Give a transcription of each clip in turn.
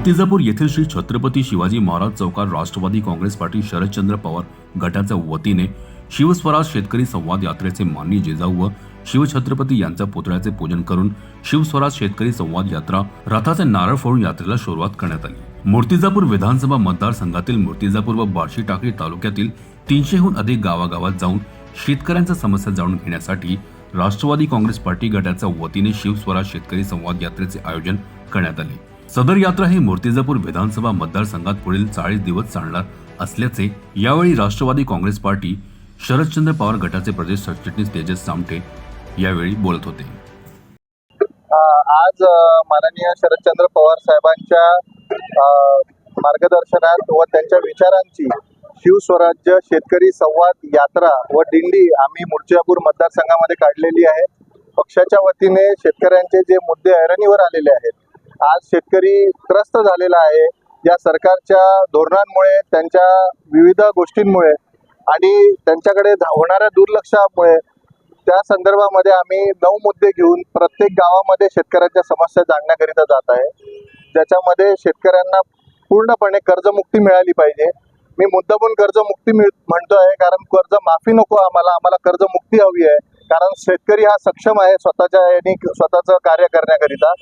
मूर्तिजापूर येथील श्री छत्रपती शिवाजी महाराज चौकात राष्ट्रवादी काँग्रेस पार्टी शरदचंद्र पवार गटाच्या वतीने शिवस्वराज शेतकरी संवाद यात्रेचे माननीय जिजाऊ व शिवछत्रपती यांच्या पुतळ्याचे पूजन करून शिवस्वराज शेतकरी संवाद यात्रा रथाचे नारळ फोडून यात्रेला सुरुवात करण्यात आली. मूर्तिजापूर विधानसभा मतदारसंघातील मूर्तिजापूर व बार्शी टाकळी तालुक्यातील तीनशेहून अधिक गावागावात जाऊन शेतकऱ्यांच्या समस्या जाणून घेण्यासाठी राष्ट्रवादी काँग्रेस पार्टी गटाच्या वतीने शिवस्वराज शेतकरी संवाद यात्रेचे आयोजन करण्यात आले. सदर यात्रा ही मूर्तिजापूर विधानसभा मतदारसंघात पुढील चाळीस दिवस चालणार असल्याचे यावेळी राष्ट्रवादी काँग्रेस पार्टी शरदचंद्र पवार गटाचे प्रदेश सरचिटणीस तेजस सामटे यावेळी बोलत होते. आज माननीय शरदचंद्र पवार साहेबांच्या मार्गदर्शनात व त्यांच्या विचारांची शिवस्वराज्य शेतकरी संवाद यात्रा व दिंडी आम्ही मूर्तिजापूर मतदारसंघामध्ये काढलेली आहे. पक्षाच्या वतीने शेतकऱ्यांचे जे मुद्दे ऐरणीवर आलेले आहेत आज शेतकरी त्रस्त झालेला आहे. या सरकारच्या धोरणांमुळे त्यांच्या विविध गोष्टींमुळे आणि त्यांच्याकडे होणाऱ्या दुर्लक्षामुळे त्या संदर्भामध्ये आम्ही नऊ मुद्दे घेऊन प्रत्येक गावामध्ये शेतकऱ्यांच्या समस्या जाणण्याकरिता जात आहे. ज्याच्यामध्ये शेतकऱ्यांना पूर्णपणे कर्जमुक्ती मिळाली पाहिजे. मी मुद्दामून कर्जमुक्ती मिळ आहे कारण कर्ज माफी नको आम्हाला आम्हाला कर्जमुक्ती हवी आहे. कारण शेतकरी हा सक्षम आहे स्वतःच्या यांनी स्वतःचं कार्य करण्याकरिता.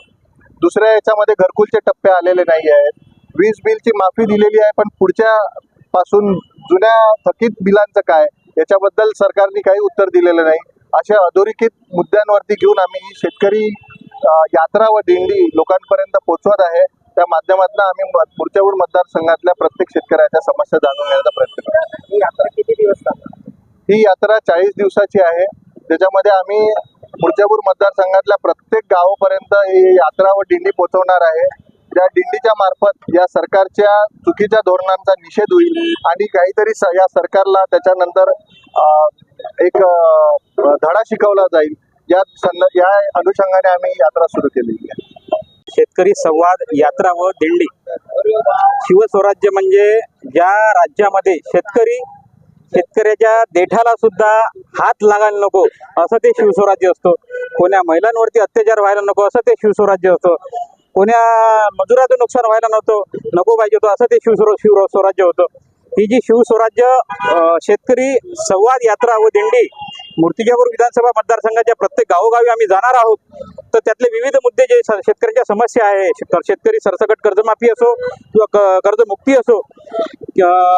दुसऱ्या याच्यामध्ये घरकुलचे टप्पे आलेले नाही आहेत वीज बिलची माफी दिलेली आहे पण पुढच्या पासून जुन्या थकीत बिलांचं काय? याच्याबद्दल सरकारने काही उत्तर दिलेलं नाही. अशा अधोरेखित मुद्द्यांवरती घेऊन आम्ही शेतकरी यात्रा व दिंडी लोकांपर्यंत पोहोचवत आहे. त्या माध्यमातून आम्ही पुढच्यावर मतदारसंघातल्या प्रत्येक शेतकऱ्याच्या समस्या जाणून घेण्याचा प्रयत्न करतो. ही यात्रा किती दिवस ही यात्रा चाळीस दिवसाची आहे. त्याच्यामध्ये आम्ही मुर्जापूर मतदारसंघातल्या प्रत्येक गावापर्यंत ही यात्रा व दिंडी पोहोचवणार आहे. त्या दिंडीच्या मार्फत या सरकारच्या चुकीच्या धोरणांचा निषेध होईल आणि काहीतरी स- या सरकारला त्याच्यानंतर एक धडा शिकवला जाईल. या संद- या अनुषंगाने आम्ही यात्रा सुरू केलेली आहे शेतकरी संवाद यात्रा व दिंडी. शिवस्वराज्य म्हणजे ज्या राज्यामध्ये शेतकरी शेतकऱ्याच्या देठाला सुद्धा हात लागायला नको. असं ते शिवस्वराज्य असतो. कोण्या महिलांवरती अत्याचार व्हायला नको असं ते शिवस्वराज्य असतं. कोण्या मजुराचं नुकसान व्हायला नव्हतं नको पाहिजे होतं असं ते शिवस्वर शिव स्वराज्य होतं. ही जी शिवस्वराज्य शेतकरी संवाद यात्रा व दिंडी मूर्तिजापूर विधानसभा मतदारसंघाच्या प्रत्येक गावोगावी आम्ही जाणार आहोत. तर त्यातले विविध मुद्दे जे शेतकऱ्यांच्या समस्या आहे शेत- शेतकरी सरसकट कर्जमाफी असो किंवा क- कर्जमुक्ती असो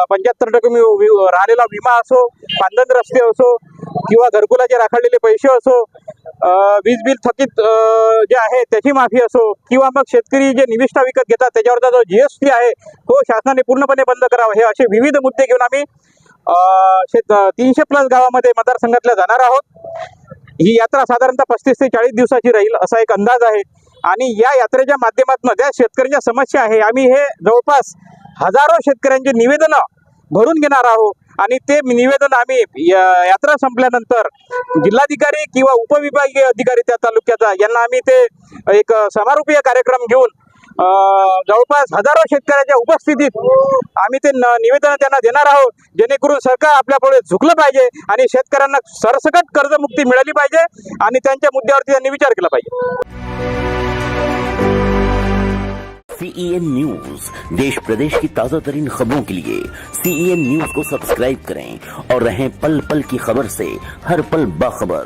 पंच्याहत्तर टक्के वि- राहिलेला विमा असो पांदन रस्ते असो किंवा घरकुलाचे राखडलेले पैसे असो वीज बिल थकीत जे आहे त्याची माफी असो किंवा मग शेतकरी जे निविष्ठा विकत घेतात त्याच्यावरचा जो जीएसटी आहे तो शासनाने पूर्णपणे बंद करावा. हे असे विविध मुद्दे घेऊन आम्ही शेत तीनशे प्लस गावामध्ये मतदारसंघातल्या जाणार आहोत. ही यात्रा साधारणतः पस्तीस ते चाळीस दिवसाची राहील असा एक अंदाज आहे. आणि या यात्रेच्या माध्यमातून ज्या शेतकऱ्यांच्या समस्या आहे आम्ही हे जवळपास हजारो शेतकऱ्यांचे निवेदनं भरून घेणार आहोत. आणि ते निवेदन आम्ही या- यात्रा संपल्यानंतर जिल्हाधिकारी किंवा उपविभागीय अधिकारी त्या तालुक्याचा यांना आम्ही ते एक समारोपीय कार्यक्रम घेऊन जवळपास हजारो शेतकऱ्याच्या उपस्थितीत आम्ही ते निवेदन त्यांना देणार आहोत जेणेकरून सरकार आपल्यापुढे झुकलं पाहिजे आणि शेतकऱ्यांना सरसकट कर्जमुक्ती मिळाली पाहिजे आणि त्यांच्या मुद्द्यावरती त्यांनी विचार केला पाहिजे. सीईएन न्यूज देश प्रदेश की ताजा तरीन खबरों के लिए सीईएन न्यूज को सब्सक्राइब करें और रहें पल पल की खबर से हर पल बाखबर।